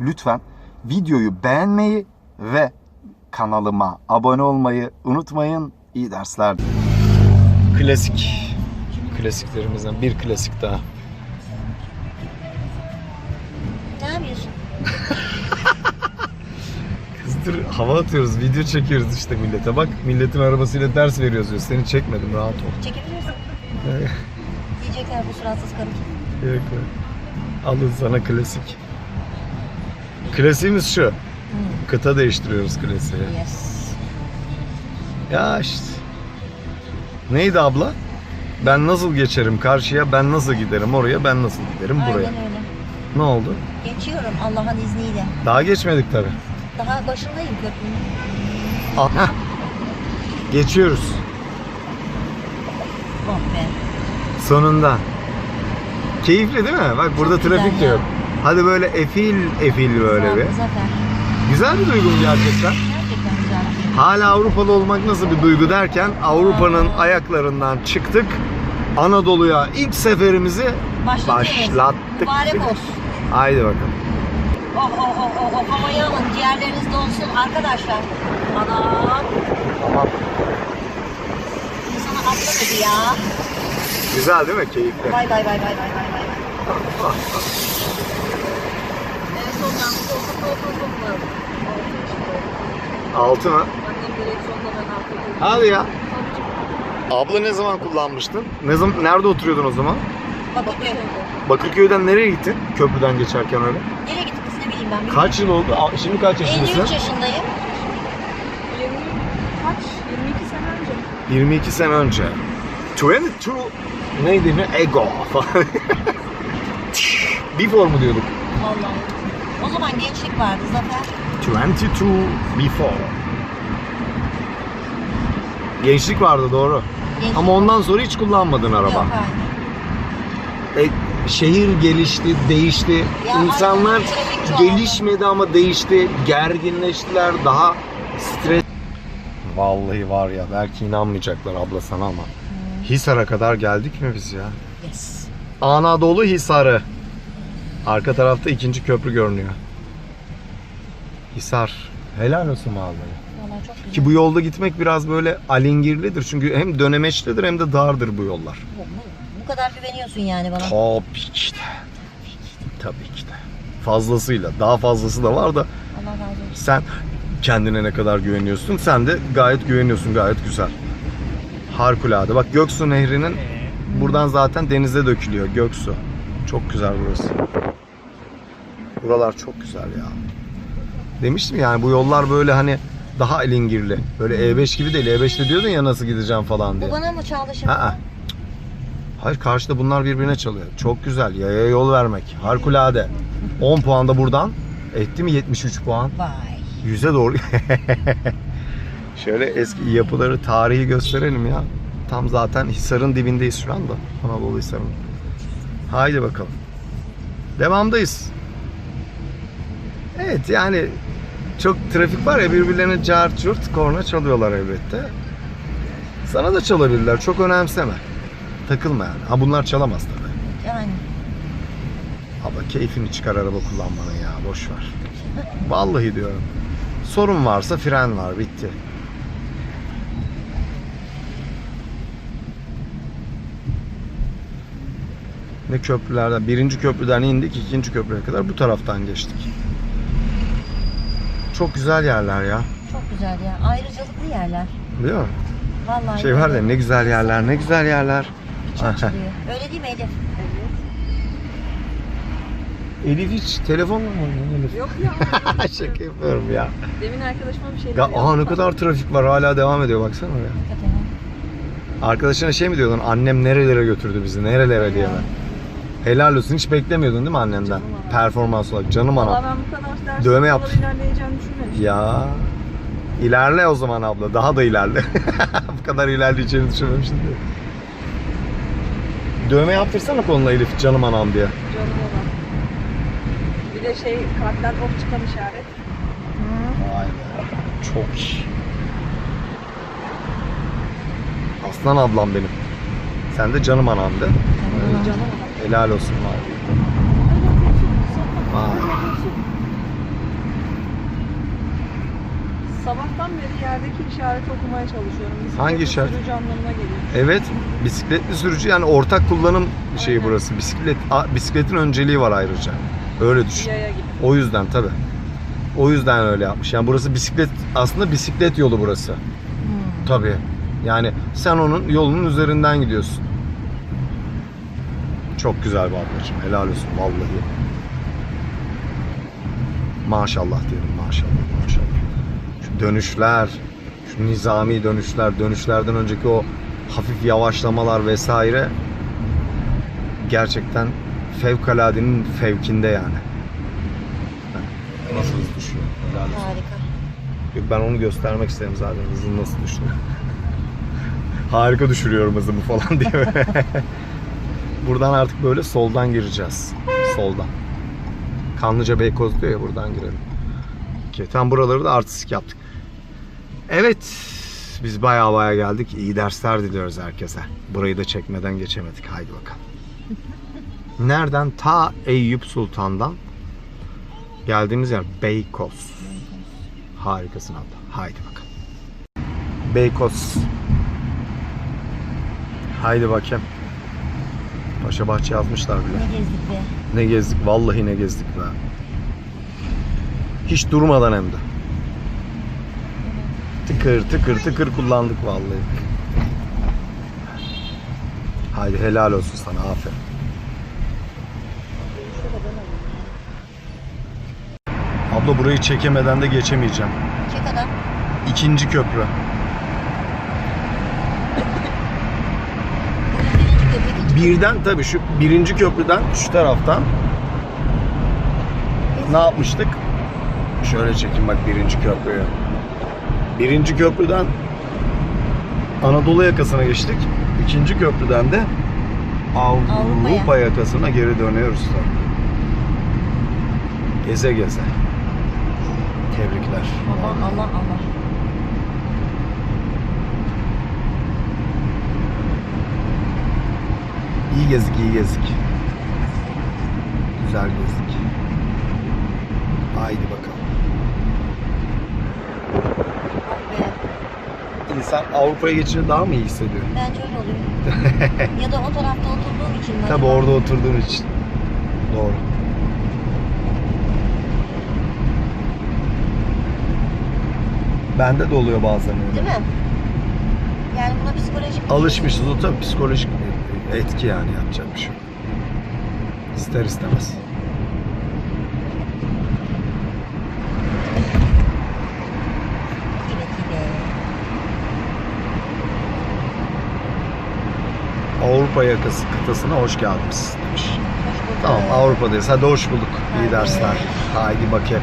lütfen videoyu beğenmeyi ve kanalıma abone olmayı unutmayın. İyi dersler. Klasik. Klasiklerimizden bir klasik daha. Ne yapıyorsun? Kızdır hava atıyoruz, video çekiyoruz işte millete. Bak milletin arabasıyla ders veriyoruz diyor. Seni çekmedim rahat ol. Çekebilirsin. Diyecekler bu suratsız karı. Yok yok. Alın sana klasik. Klasiğimiz şu. Kıta değiştiriyoruz klasiği. Yes. Ya işte. Neydi abla? Ben nasıl geçerim karşıya, ben nasıl giderim oraya, ben nasıl giderim buraya. Aynen öyle. Ne oldu? Geçiyorum Allah'ın izniyle. Daha geçmedik tabi. Daha başındayım köprünün. Aha. Geçiyoruz. Oh be. Sonunda. Keyifli değil mi? Bak burada güzel trafik de ya. yok. Hadi böyle efil efil böyle Sağ bir. Zafer. Güzel bir duygu mu gerçekten. Gerçekten güzel. Hala Avrupalı olmak nasıl bir duygu derken Avrupa'nın ayaklarından çıktık. Anadolu'ya ilk seferimizi başlattık. Mübarek olsun. Haydi bakalım. Oh oh oh oh oh havayı alın ciğerleriniz dolsun arkadaşlar. Anam. Tamam. İnsana dedi ya. Güzel değil mi? Keyifli. Bay bay bay bay bay bay bay. Altı mı? Hadi ya. Abla ne zaman kullanmıştın? Ne zaman nerede oturuyordun o zaman? Bakırköy. Bakırköy'den nereye gittin? Köprüden geçerken öyle. Nereye gittik biz ne bileyim ben. bilmiyorum. Kaç yıl oldu? Şimdi kaç yaşındasın? 53 yaşındayım. 20 kaç? 22 sene önce. 22 sene önce. 22 neydi ne? Ego falan. Before mu diyorduk? Vallahi. O zaman gençlik vardı Zafer. 22 before. Gençlik vardı doğru. Gençlik Ama ondan sonra hiç kullanmadın araba. Yok hayır. E, şehir gelişti, değişti. Ya İnsanlar gelişmedi ama değişti. Gerginleştiler, daha stres. Vallahi var ya belki inanmayacaklar abla sana ama. Hisar'a kadar geldik mi biz ya? Yes. Anadolu Hisarı. Arka tarafta ikinci köprü görünüyor. Hisar. Helal olsun vallahi. Vallahi çok güzel. Ki bu yolda gitmek biraz böyle alengirlidir. Çünkü hem dönemeçlidir hem de dardır bu yollar. bu, bu, bu kadar güveniyorsun yani bana. Tabii ki de. Tabii ki de. Fazlasıyla. Daha fazlası da var da Allah razı olsun. sen kendine ne kadar güveniyorsun? Sen de gayet güveniyorsun. Gayet güzel. Harikulade. Bak Göksu Nehri'nin buradan zaten denize dökülüyor. Göksu. Çok güzel burası. Buralar çok güzel ya. Demiştim yani bu yollar böyle hani daha elingirli. Böyle E5 gibi değil. E5'te diyordun ya nasıl gideceğim falan diye. Bu bana mı çaldı şimdi? Ha. Hayır karşıda bunlar birbirine çalıyor. Çok güzel. Yaya yol vermek. Harikulade. 10 puan da buradan. Etti mi 73 puan? Vay. 100'e doğru. Şöyle eski yapıları, tarihi gösterelim ya. Tam zaten Hisar'ın dibindeyiz şu anda. Anadolu Hisar'ın. Haydi bakalım. Devamdayız. Evet yani çok trafik var ya birbirlerine cart curt korna çalıyorlar elbette. Sana da çalabilirler. Çok önemseme. Takılma yani. Ha bunlar çalamaz tabii. Yani. Abla keyfini çıkar araba kullanmanın ya. Boş ver. Vallahi diyorum. Sorun varsa fren var. Bitti. Ne köprülerden? Birinci köprüden indik. ikinci köprüye kadar bu taraftan geçtik. Çok güzel yerler ya. Çok güzel ya. Ayrıcalıklı yerler. Değil mi? Vallahi. Şey var ya ne güzel yerler, ne güzel yerler. Öyle değil mi Elif? Elif hiç telefonla mı oynuyor Elif? Yok ya. Şaka yapıyorum ya. Demin arkadaşıma bir şeyler Ya aha ne kadar trafik var hala devam ediyor baksana oraya. Hakikaten. ha. Arkadaşına şey mi diyordun? Annem nerelere götürdü bizi? Nerelere diye mi? Helal olsun. Hiç beklemiyordun değil mi annenden? Canım anam. Performans olarak. Canım Valla anam. ben bu kadar ders Dövme ilerleyeceğini düşünmemiştim. Ya. İlerle o zaman abla. Daha da ilerle. Bu kadar ilerleyeceğini düşünmemiştim diye. Dövme yaptırsana koluna Elif canım anam diye. Canım olan. Bir de şey kalpten ok çıkan işaret. Vay be. Çok iyi. Aslan ablam benim. Sen de canım anam de. Helal olsun abi. Sabahtan beri yerdeki işareti okumaya çalışıyorum. Bisiklet Hangi işaret? Sürücü anlamına geliyor. Evet, bisikletli sürücü yani ortak kullanım şeyi burası. Bisiklet a- bisikletin önceliği var ayrıca. Öyle düşün. Yaya gibi. O yüzden tabi. O yüzden öyle yapmış. Yani burası bisiklet aslında bisiklet yolu burası. Hmm. Tabii. Tabi. Yani sen onun yolunun üzerinden gidiyorsun. Çok güzel bir ablacığım. Helal olsun vallahi. Maşallah diyelim maşallah maşallah. Şu dönüşler, şu nizami dönüşler, dönüşlerden önceki o hafif yavaşlamalar vesaire gerçekten fevkaladenin fevkinde yani. Nasıl hız düşüyor? Helal olsun. Harika. Yok, Ben onu göstermek istedim zaten hızın nasıl düştüğünü. Harika düşürüyorum hızımı falan diye. buradan artık böyle soldan gireceğiz. Soldan. Kanlıca Beykoz diyor ya buradan girelim. Okey, tam buraları da artistik yaptık. Evet. Biz baya baya geldik. İyi dersler diliyoruz herkese. Burayı da çekmeden geçemedik. Haydi bakalım. Nereden? Ta Eyüp Sultan'dan geldiğimiz yer Beykoz. Harikasın abla. Haydi bakalım. Beykoz. Haydi bakayım. Paşa Bahçe yazmışlar bile. Ne gezdik be. Ne gezdik. Vallahi ne gezdik be. Hiç durmadan hem de. Tıkır tıkır tıkır kullandık vallahi. Haydi helal olsun sana aferin. Abla burayı çekemeden de geçemeyeceğim. Çek adam. İkinci köprü. Birden tabii şu birinci köprüden şu taraftan ne yapmıştık? Şöyle çekin bak birinci köprüyü. Birinci köprüden Anadolu yakasına geçtik. İkinci köprüden de Avrupa yakasına geri dönüyoruz tabii. Geze geze. Tebrikler. Allah Allah Allah. İyi gezdik, iyi gezdik. Güzel gezdik. Haydi bakalım. İnsan Avrupa'ya geçince daha mı iyi hissediyor? Bence öyle oluyor. ya da o tarafta oturduğum için mi? Tabii orada oturduğun için. Doğru. Bende de oluyor bazen öyle. Değil mi? Yani buna psikolojik Alışmışız o tabii psikolojik etki yani yapacak bir şey. İster istemez. Avrupa yakası kıtasına hoş geldiniz demiş. Hoş. Tamam Avrupa'dayız. Hadi hoş bulduk. İyi dersler. Haydi bakayım.